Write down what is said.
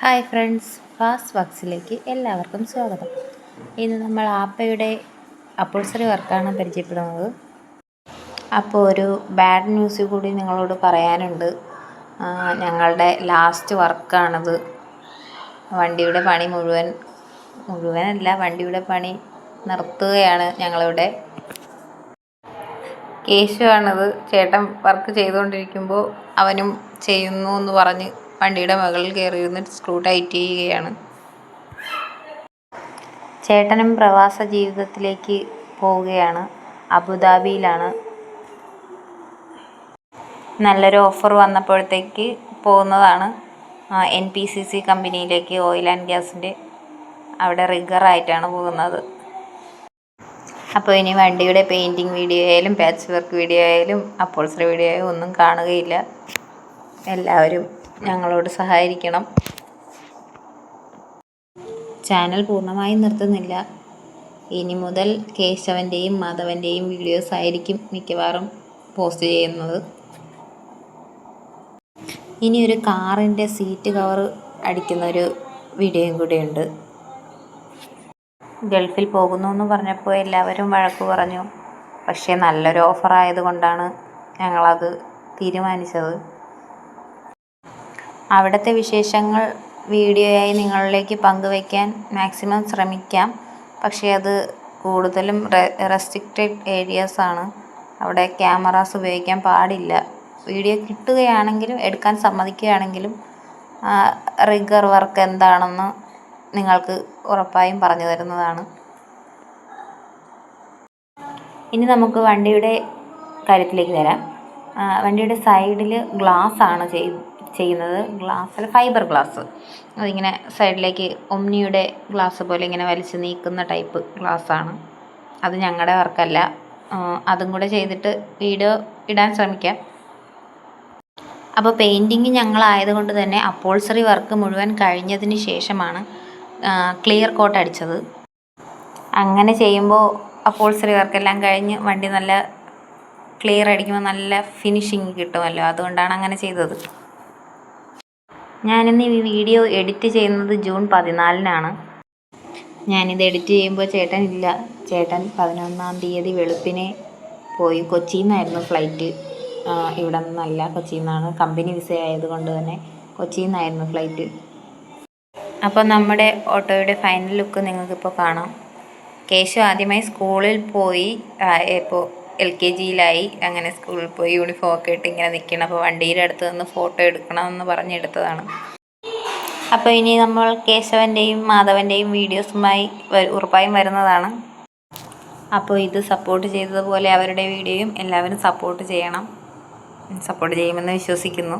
Hi friends fast വർക്ക്സിലേക്ക് എല്ലാവർക്കും സ്വാഗതം. ഇന്ന് നമ്മൾ ആപ്പയുടെ അപ്പോൾസറി വർക്കാണ് പരിചയപ്പെടുന്നത്. അപ്പോൾ ഒരു ബാഡ് ന്യൂസ് കൂടി നിങ്ങളോട് പറയാനുണ്ട്. ഞങ്ങളുടെ ലാസ്റ്റ് വർക്കാണിത്. വണ്ടിയുടെ പണി മുഴുവൻ മുഴുവനല്ല വണ്ടിയുടെ പണി നിർത്തുകയാണ് ഞങ്ങളിവിടെ. കേശുവാണിത് ചേട്ടൻ വർക്ക് ചെയ്തുകൊണ്ടിരിക്കുമ്പോൾ അവനും ചെയ്യുന്നു എന്ന് പറഞ്ഞ് വണ്ടിയുടെ മുകളിൽ കയറിയിരുന്ന് സ്ക്രൂ ടൈറ്റ് ചെയ്യുകയാണ്. ചേട്ടനും പ്രവാസ ജീവിതത്തിലേക്ക് പോവുകയാണ്. അബുദാബിയിലാണ്. നല്ലൊരു ഓഫർ വന്നപ്പോഴത്തേക്ക് പോകുന്നതാണ്. എൻ പി സി സി കമ്പനിയിലേക്ക് ഓയിൽ ആൻഡ് ഗ്യാസിന്റെ അവിടെ റിഗറായിട്ടാണ് പോകുന്നത്. അപ്പോൾ ഇനി വണ്ടിയുടെ പെയിന്റിങ് വീഡിയോ ആയാലും പാച്ച് വർക്ക് വീഡിയോ ആയാലും അപ്പോൾസറി വീഡിയോ ആയാലും ഒന്നും കാണുകയില്ല. എല്ലാവരും ഞങ്ങളോട് സഹായിക്കണം. ചാനൽ പൂർണമായും നിർത്തുന്നില്ല. ഇനി മുതൽ കേശവന്റെയും മാധവന്റെയും വീഡിയോസ് ആയിരിക്കും മിക്കവാറും പോസ്റ്റ് ചെയ്യുന്നത്. ഇനി ഒരു കാറിന്റെ സീറ്റ് കവർ അടിക്കുന്ന ഒരു വീഡിയോയും കൂടെയുണ്ട്. ഗൾഫിൽ പോകുന്നു എന്ന് പറഞ്ഞപ്പോൾ എല്ലാവരും വഴക്ക് പറഞ്ഞു. പക്ഷേ നല്ലൊരു ഓഫർ ആയതുകൊണ്ടാണ് ഞങ്ങളത് തീരുമാനിച്ചത്. അവിടുത്തെ വിശേഷങ്ങൾ വീഡിയോയായി നിങ്ങളിലേക്ക് പങ്കുവയ്ക്കാൻ മാക്സിമം ശ്രമിക്കാം. പക്ഷേ അത് കൂടുതലും റെസ്ട്രിക്റ്റഡ് ഏരിയാസാണ് അവിടെ ക്യാമറാസ് ഉപയോഗിക്കാൻ പാടില്ല. വീഡിയോ കിട്ടുകയാണെങ്കിലും എടുക്കാൻ സമ്മതിക്കുകയാണെങ്കിലും റിഗർ വർക്ക് എന്താണെന്ന് നിങ്ങൾക്ക് ഉറപ്പായും പറഞ്ഞു തരുന്നതാണ്. ഇനി നമുക്ക് വണ്ടിയുടെ കാര്യത്തിലേക്ക് വരാം. വണ്ടിയുടെ സൈഡിൽ ഗ്ലാസ് ആണ് ചെയ് ചെയ്യുന്നത് ഗ്ലാസ് അല്ല ഫൈബർ ഗ്ലാസ് അതിങ്ങനെ സൈഡിലേക്ക് ഒമ്നിയുടെ ഗ്ലാസ് പോലെ ഇങ്ങനെ വലിച്ച് നീക്കുന്ന ടൈപ്പ് ഗ്ലാസ് ആണ്. അത് ഞങ്ങളുടെ വർക്കല്ല അതും കൂടെ ചെയ്തിട്ട് വീഡിയോ ഇടാൻ ശ്രമിക്കാം. അപ്പോൾ പെയിന്റിങ് ഞങ്ങളായതുകൊണ്ട് തന്നെ അപ്പോൾസറി വർക്ക് മുഴുവൻ കഴിഞ്ഞതിന് ശേഷമാണ് ക്ലിയർ കോട്ട് അടിച്ചത്. അങ്ങനെ ചെയ്യുമ്പോൾ അപ്പോൾസറി വർക്കെല്ലാം കഴിഞ്ഞ് വണ്ടി നല്ല ക്ലിയർ അടിക്കുമ്പോൾ നല്ല ഫിനിഷിങ് കിട്ടുമല്ലോ. അതുകൊണ്ടാണ് അങ്ങനെ ചെയ്തത്. ഞാനിന്ന് ഈ വീഡിയോ എഡിറ്റ് ചെയ്യുന്നത് ജൂൺ പതിനാലിനാണ്. ഞാനിത് എഡിറ്റ് ചെയ്യുമ്പോൾ ചേട്ടൻ ഇല്ല. ചേട്ടൻ പതിനൊന്നാം തീയതി വെളുപ്പിനെ പോയി കൊച്ചിയിൽ നിന്നായിരുന്നു ഫ്ലൈറ്റ് ഇവിടെ നിന്നല്ല കൊച്ചിയിൽ നിന്നാണ് കമ്പനി വിസ ആയതുകൊണ്ട് തന്നെ കൊച്ചിയിൽ നിന്നായിരുന്നു ഫ്ലൈറ്റ്. അപ്പോൾ നമ്മുടെ ഓട്ടോയുടെ ഫൈനൽ ലുക്ക് നിങ്ങൾക്കിപ്പോൾ കാണാം. കേശു ആദ്യമായി സ്കൂളിൽ പോയി ഇപ്പോൾ എൽ കെ ജിയിലായി അങ്ങനെ സ്കൂളിൽ പോയി യൂണിഫോം ഒക്കെ ഇട്ട് ഇങ്ങനെ നിൽക്കണം അപ്പോൾ വണ്ടിയുടെ അടുത്ത് നിന്ന് ഫോട്ടോ എടുക്കണമെന്ന് പറഞ്ഞെടുത്തതാണ് അപ്പോൾ ഇനി നമ്മൾ കേശവന്റെയും മാധവന്റെയും വീഡിയോസുമായി ഉറപ്പായും വരുന്നതാണ്. അപ്പോൾ ഇത് സപ്പോർട്ട് ചെയ്തതുപോലെ അവരുടെ വീഡിയോയും എല്ലാവരും സപ്പോർട്ട് ചെയ്യണം. സപ്പോർട്ട് ചെയ്യുമെന്ന് വിശ്വസിക്കുന്നു.